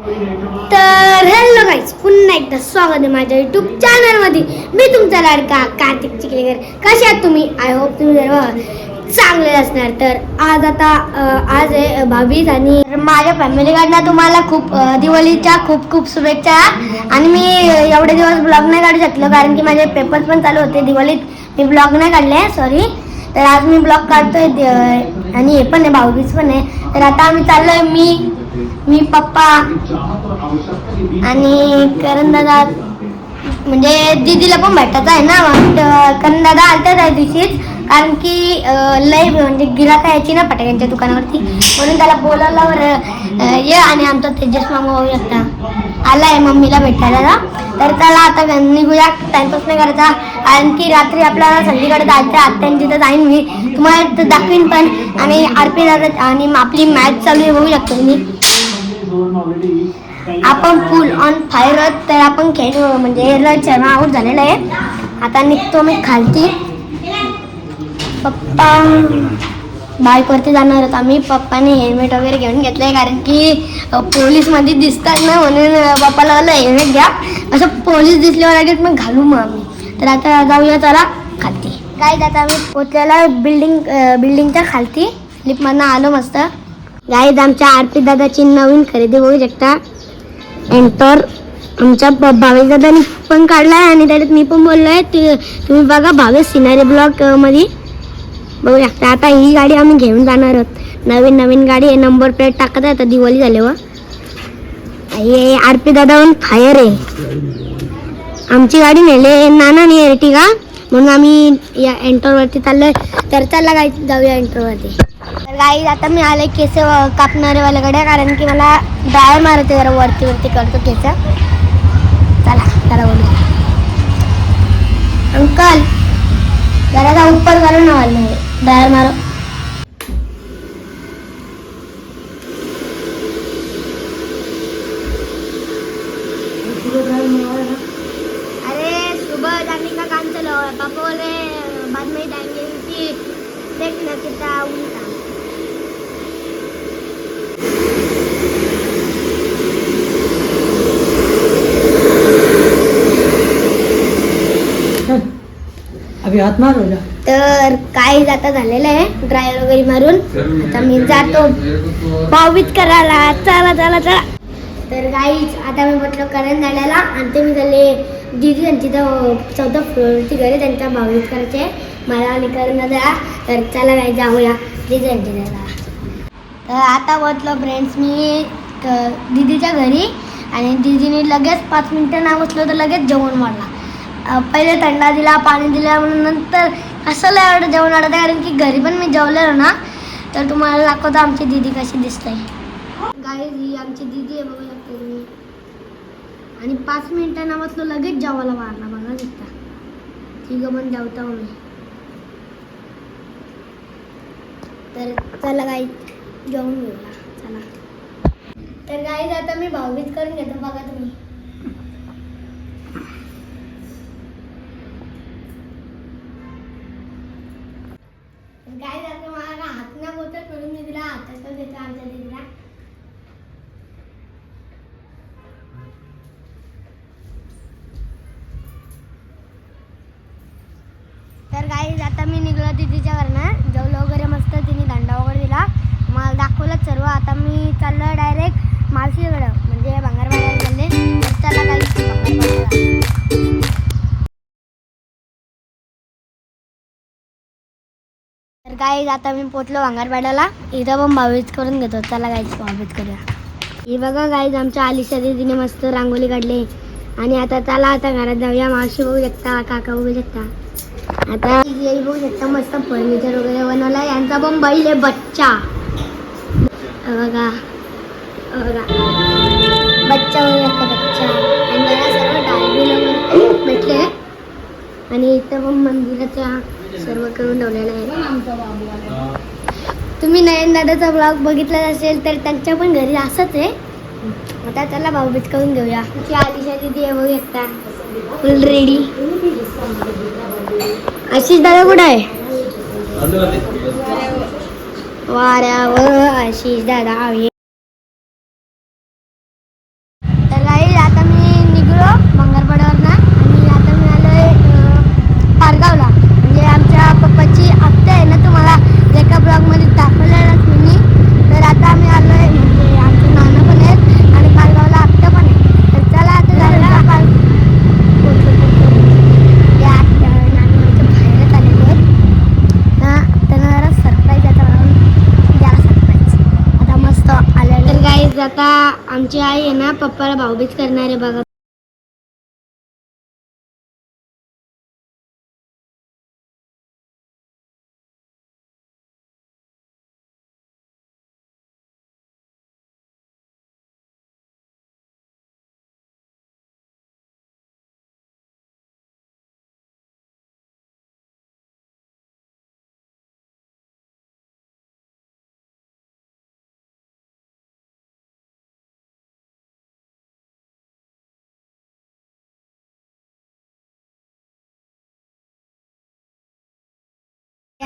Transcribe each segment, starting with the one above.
तर hello guys पुन्हा एकदा स्वागत आहे माझ्या युट्यूब चॅनलमध्ये मी तुमचा लाडका कार्तिक चिखलेकर. कसे आहात तुम्ही? आय होप तुम्ही सर्व चांगले असणार. तर आज आता आज आहे बावीस आणि माझ्या फॅमिलीकडनं तुम्हाला खूप दिवाळीच्या खूप खूप शुभेच्छा. आणि मी एवढे दिवस ब्लॉग नाही काढू शकलो कारण की माझे पेपर्स पण चालू होते दिवाळीत. मी ब्लॉग नाही काढले सॉरी तर आज मी ब्लॉग काढतोय आणि हे पण आहे भाऊबीज पण आहे. तर आता आम्ही चाललोय मी मी पप्पा आणि करण दादा म्हणजे दीदीला पण भेटायचं आहे ना मग त- करण दादा त्या दिवशीच कारण की लय म्हणजे गिराक यायची ना फटाक्यांच्या दुकानावरती म्हणून त्याला बोलावल्यावर ये आणि आमचा तेजस मामा होऊ शकता आला आहे मम्मीला भेटायला. तर त्याला आता निघूया टाइमपास नाही करायचा. कारण की रात्री आपल्याला संधीकडे जायचं आत्यांची तर जाईन मी तुम्हाला तर दाखवीन पण. आणि आर पी दादा आणि आपली मॅच चालू होऊ शकतो मी आपण फुल ऑन फायर आहोत तर आपण खेळ म्हणजे रोहित शर्मा आऊट झालेला आहे. आता निघतो मी खालती. पप्पा बाईकवरती जाणार आहोत आम्ही. पप्पाने हेल्मेट वगैरे घेऊन घेतलंय कारण की पोलीसमध्ये दिसतात ना म्हणून पप्पाला आलं हेल्मेट घ्या. असं पोलीस दिसल्यावर लगेच मग घालू मग आम्ही. तर आता जाऊया चला खालती. काय आता आम्ही पोचलेला बिल्डिंग बिल्डिंगच्या खालती. लिफ्टमधनं आलो मस्त. गाईज आमच्या आरती दादाची नवीन खरेदी बघू शकता. एंटर आमच्या ब- भावेश दादानी पण आहे आणि त्याच्यात मी पण बोललो आहे तुम्ही बघा भावेश सिनारी ब्लॉकमध्ये बघू शकता. आता ही गाडी आम्ही घेऊन जाणार आहोत. नवीन नवीन गाडी आहे. नंबर प्लेट टाकत आहे. आता दिवाळी झाल्यावर. हे आर पी दादा फायर आहे. आमची गाडी नेले नाना आणि एर्टिगा म्हणून आम्ही या एंटरवरती चाललोय. तर चला गाई जाऊया एंटरवरती तर गाई आता मी आले केस कापणारे वाल्याकडे कारण की मला ड्राय मारते जरा वरती वरती करतो केस. चला चला बोलू. अंकल जरा उपर ऊपर करो ना वाले ड्राय मारो अरे सुबह जाने का काम चलो पापा बोले बाद में जाएंगे कि देख ना कितना उनका अभी हाथ मार जा तर काय जाता झालेलं आहे? ड्रायव्हर वगैरे मारून. आता मी जातो. भाऊबीज करायला. चला चला चला. तर गाईच आता मी म्हटलं करण झाल्याला. आणि ते मी झाले दिदी त्यांची तर चौथा फ्लोअरची घर आहे त्यांचा भाऊबीज करायचे मला आणि करण दादा तर चला गाई जाऊया. दिदी त्यांची दादा तर आता बसलो फ्रेंड्स मी दीदीच्या घरी. आणि दीदीने लगेच पाच मिनटं ना बसलो तर लगेच जेवण अं, पहिले थंडा दिला पाणी दिला म्हणून नंतर कशाला एवढं जेवण वाढत कारण की घरी पण मी जेवलेलो ना तर तुम्हाला दाखवतो आमची दीदी कशी दिसते. गाई ही आमची दीदी आहे बघू शकता तुम्ही. आणि पाच मिनिटांना बसलो लगेच जेवायला मारला बघा दिसता तिघं पण जेवता मी तर चला गाई जेवून घेऊया. चला. तर गाईज आता मी भाऊबीज करून घेतो बघा तुम्ही. गाईज आता मला हात ना बोलतात म्हणून मी तिला हातात देतो आमच्या आता मी निघलो दीदीच्या घरनं. जेवलं वगैरे मस्त तिने दंडा वगैरे दिला. मला दाखवलं सर्व. आता मी चाललो डायरेक्ट मावशीकडं. म्हणजे भंगारवाड्याला चालले तर त्याला काही तर गाईज आता मी पोचलो भंगारवाड्याला इथं पण भावीज करून घेतो. त्याला गाईज भावीज करूया. हे बघा गाईज आमच्या आलिशा दीदीने मस्त रांगोळी काढली. आणि आता त्याला आता घरात जाऊया. मावशी बघू शकता काका बघू शकता. आता हे बघू शकता मस्त फर्निचर वगैरे बनवला यांचा पण बैल आहे बच्चा. बघा. बघा. बच्चा बघू शकता बच्चा आणि त्याला सर्व डायबीला पण भेटले आणि इथं पण मंदिराच्या सर्व करून ठेवलेला आहे. तुम्ही नयन दादाचा ब्लॉग बघितला असेल तर त्यांच्या पण घरी असंच आहे. आता त्याला भाऊबीज करून घेऊया. ती आलिशा दिदी आहे बघू शकता फुल रेडी आशिष दादा कुठं आहे? वाऱ्यावर आशिष दादा आहे. आमची आई आहे ना पप्पाला भाऊबीज करणार आहे बघा.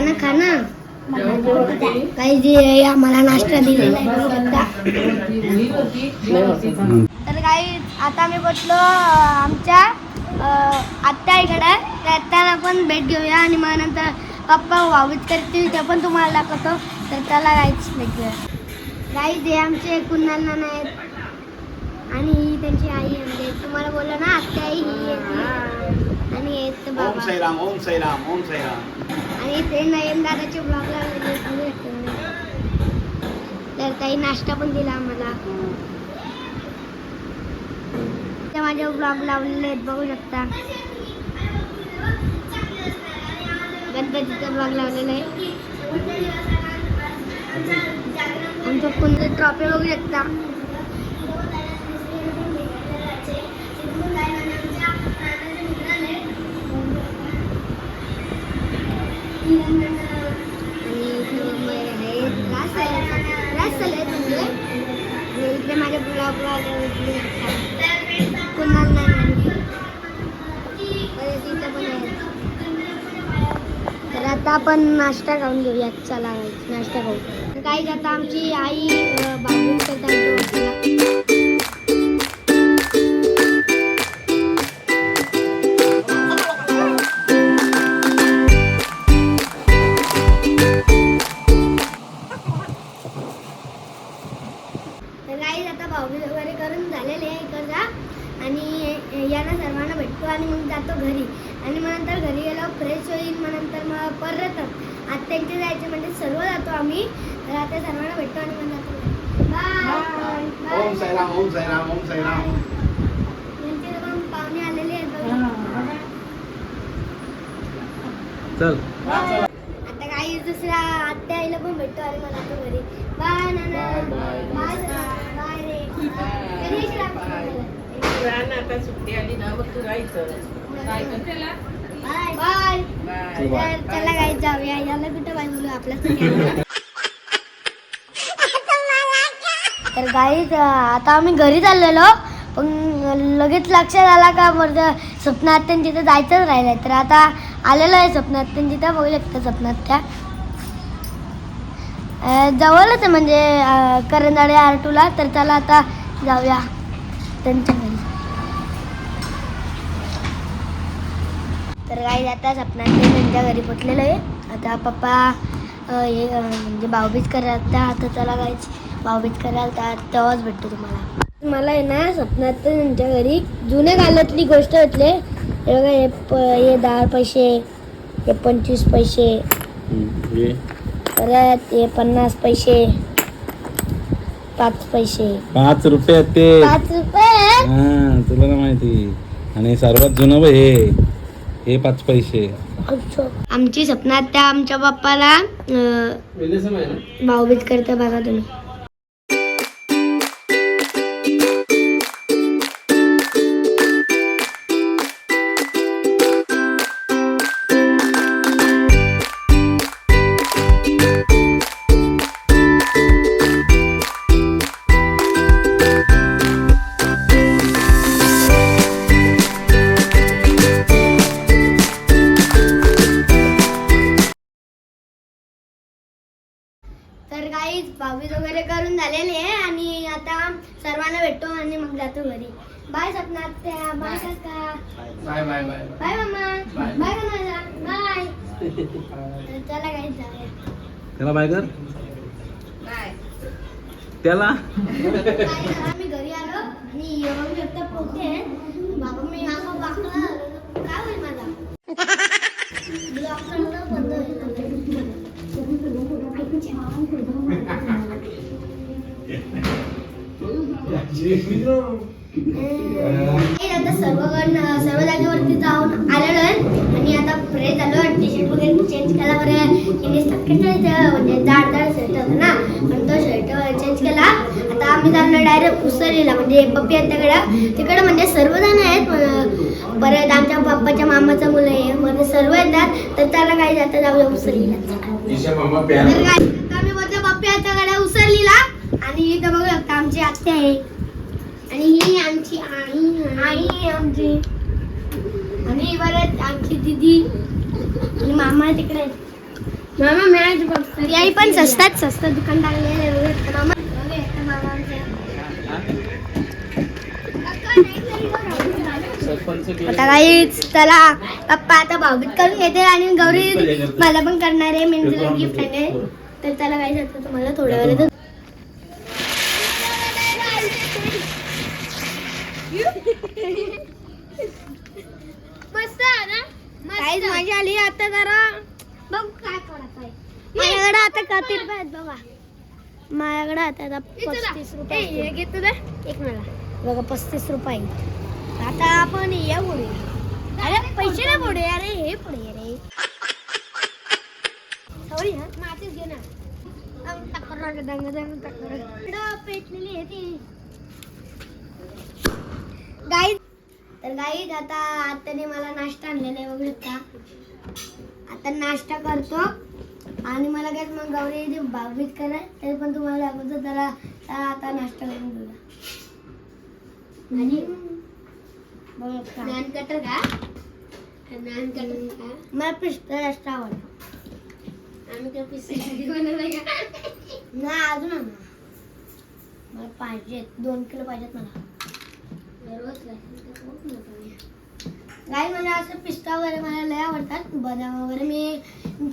यांना खा ना काही जे आम्हाला नाश्ता दिलेला तर काही आता आम्ही बसलो आमच्या आत्या तर त्यांना पण भेट घेऊया आणि मग नंतर पप्पा वावीत करतील ते पण तुम्हाला दाखवतो. तर त्याला काहीच भेट घेऊया. काही जे आमचे कुणाल नाना आहेत. आणि ही त्यांची आई आहे. म्हणजे तुम्हाला बोललो ना आत्या आई ही. आहे ती. आणि आहेत ओम साईराम ओम साईराम ओम साईराम आणि ते नयन दादाचे ब्लॉगला तर काही नाश्ता पण दिला आम्हाला. ते माझे ब्लॉग लावलेले आहेत बघू शकता. गणपतीचा ब्लॉग लावलेला आहे. आमच्या कोणते ट्रॉफी बघू शकता. चालू आहेत म्हणजे इकडे माझ्या ब्लॉगला कुणाल नाही परत इथं पण आहे तर आता आपण नाश्ता खाऊन घेऊयात. चला नाश्ता खाऊ. तर काही आता आमची आई बाबू मग जातो घरी. आणि मग नंतर घरी गेल्यावर फ्रेश होईल मग नंतर मग परत आत्यांचे जायचे म्हणजे सर्व जातो आम्ही. तर आता सर्वांना भेटतो आणि मग जातो बाय ओम साईराम ओम साईराम ओम साईराम. यांचे पण पाहुणे आलेले आहेत बघा. चल. आता काही दुसऱ्या आत्या आईला पण भेटतो आणि मला तो घरी. बाय नाना. बाय बाय रे. आता सुट्टी आली ना मग तू राहायचं बाय. बाय. तर चला काही जाऊया. याला कुठं बाय बोलू आपल्याच तर गाईज आता आम्ही घरी चाललेलो पण लगेच लक्षात आला का बरं स्वप्नात्यान तिथं जायचंच राहिलंय. तर आता आलेलो आहे स्वप्नात्यान तिथं बघू शकता स्वप्नात्या जवळच आहे म्हणजे करंजाडे आरटूला. तर चला आता जाऊया त्यांच्या घरी. तर काही आता सपनात त्यांच्या घरी पोचलेलं आहे. आता पप्पा हे म्हणजे भाऊबीज त्या आता चला काहीच भाऊबीज करायला त्या तेव्हाच भेटतो तुम्हाला. मला आहे ना स्वप्नात त्यांच्या घरी जुन्या काळातली गोष्ट होतली हे बघा हे प हे दहा पैसे हे पंचवीस पैसे परत हे पन्नास पैसे पाच पैसे. पाच रुपये ते. पाच रुपये? हा तुला ना माहिती. आणि सर्वात जुनं बघ हे. हे पाच पैसे. आमची. स्वप्नात त्या आमच्या बाप्पाला भाऊबीज करते बघा तुम्ही. त्याला बाय कर. त्याला? घरी आलो आणि येऊन शकता बाबा मी असं वाकला काय होईल माझा? ब्लॉक करणं बंद होईल. काही आता सर्वगण सर्व जागेवरती जाऊन आलेलो आहे आणि आता फ्रेश वगैरे चेंज केला बरं इथं म्हणजे जाड जाड शर्ट होता ना पण तो शर्ट चेंज केला आता आम्ही जाणार डायरेक्ट उसरलीला म्हणजे पप्पी आहेत तिकडं तिकडं म्हणजे सर्वजण आहेत परत आमच्या पप्पाच्या मामाचं मुलं आहे म्हणजे सर्व येतात तर त्याला काही जातं जाऊया उसरलीला काय आम्ही बोलतो पप्पी गाड्या उसरलीला आणि इथं बघू शकता आमची आत्या आहे आणि ही आमची आई आई आहे आमची आमची दिदी आणि मामा तिकडे आहेत. मामा मॅच बघतो आई पण स्वस्तात स्वस्त दुकान. मामा आमचे. आता काहीच चला पप्पा आता भाऊबीत करून घेते आणि गौरी मला पण करणार आहे मी गिफ्ट आहे तर त्याला काय जातं तुम्हाला थोड्या वेळात मस्त ना काहीच मजा आली आता जरा. बघ काय करत आहे माझ्याकडे आता किती रुपये आहेत बघा. माझ्याकडे आता आता पस्तीस रुपये आहेत. एक मला. बघा पस्तीस रुपये. आता आपण या पुढे अरे पैसे नाही पुढे अरे हे पुढे अरे सॉरी हा. मातीच घे ना टक्कर टक्कर पेटलेली आहे ती गाई तर गाईज आता आत्याने मला नाश्ता आणलेला आहे बघू शकता आता नाश्ता करतो. आणि मला काय मग गौरी जी भागवीत कराय तरी पण तुम्हाला दाखवतो त्याला आता नाश्ता करून घेऊया आणि नान कटर का? नान कटर का? मला पिस्ता जास्त आवडतो. आम्ही काय पिस्ता बनवलं का? नाही अजून आणा मला पाहिजेत दोन किलो पाहिजेत मला. गाई मला असं पिस्ता वगैरे मला लय आवडतात. बदाम वगैरे मी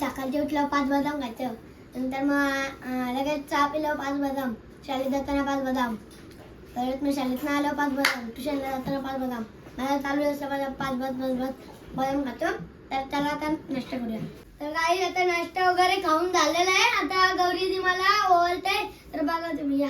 सकाळच्या उठल्यावर पाच बदाम खायचं नंतर मग लगेच चहा पिल्यावर पाच बदाम शाळेत जाताना पाच बदाम परत मी शाळेतनं आल्यावर पाच बदाम ट्युशनला जाताना पाच बदाम. मला चालू असतं माझा पाच पाच पाच पाच बदाम खातो. तर त्याला आता नाश्ता करूया. तर काही आता नाश्ता वगैरे खाऊन झालेला आहे. आता गौरीजी मला ओळखते तर बघा तुम्ही या.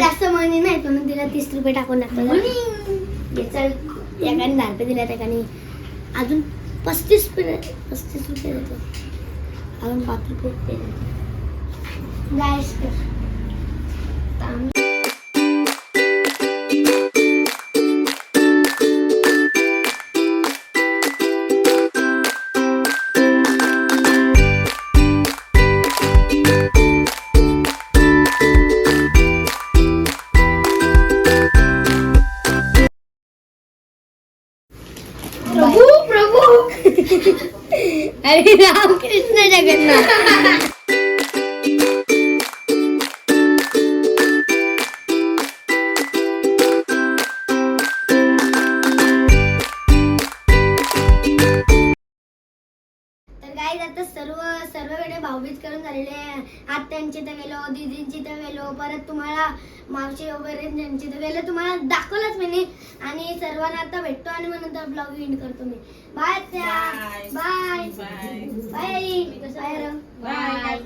जास्त मनी नाही म्हणून तिला तीस रुपये टाकून एकाने दहा रुपये दिल्या एकाने अजून पस्तीस रुपये पस्तीस रुपये देतो. अजून पाच रुपये प्रभू प्रभू अरे राम कृष्ण जगन्नाथ मावशी वगैरे ज्यांची तर गेलो तुम्हाला दाखवलंच मी. आणि सर्वांना आता भेटतो आणि मग नंतर ब्लॉग एंड करतो मी. Bye. Bye bye bye bye रं. बाय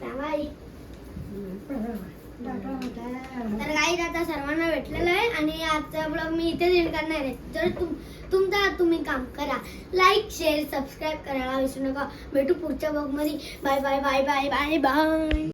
बाय तर काही आता सर्वांना भेटलेलं आहे आणि आजचा ब्लॉग मी इथेच एंड करणार आहे. जर तुम तुमचा तुम्ही काम करा. लाईक शेअर सबस्क्राईब करायला विसरू नका. भेटू पुढच्या ब्लॉगमध्ये. Bye bye bye bye bye bye